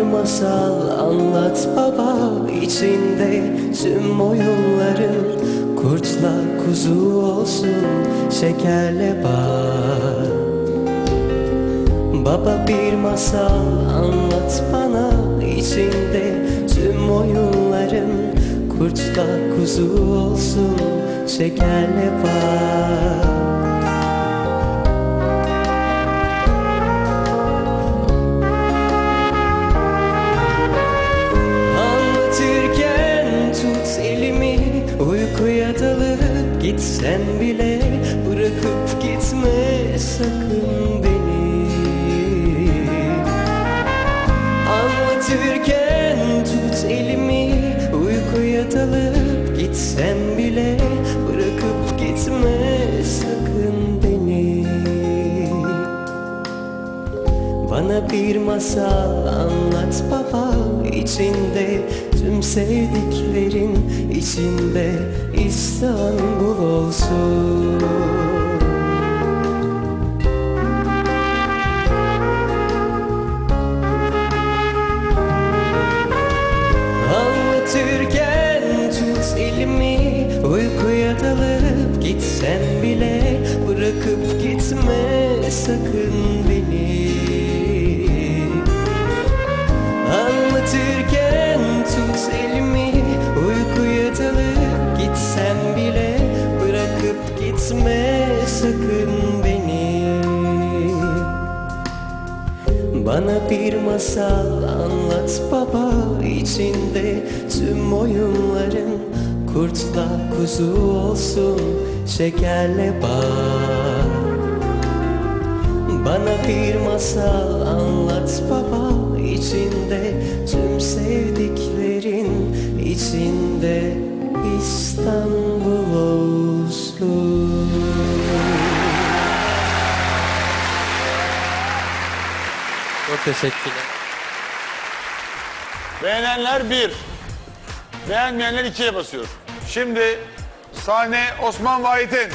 masal anlat baba. İçinde tüm oyunların Kurtla kuzu olsun şekerle bal Baba bir masal anlat bana. İçinde tüm oyunların Kurtla kuzu olsun şekerle bal gitsen bile Bırakıp gitme sakın beni. Anlatırken tut elimi Uykuya dalıp gitsen bile Bırakıp gitme sakın beni. Bana bir masal anlat baba içinde sevdiklerin içinde İstanbul olsun. Anlatırken tut elimi Uykuya dalıp gitsen bile Bırakıp gitme sakın bana bir masal anlat baba içinde tüm oyunların Kurtla kuzu olsun şekerle bal Bana bir masal anlat baba içinde tüm sevdiklerin içinde İstanbul Çok teşekkürler. Beğenenler bir. Beğenmeyenler ikiye basıyor. Şimdi sahne Osman Vahit'in.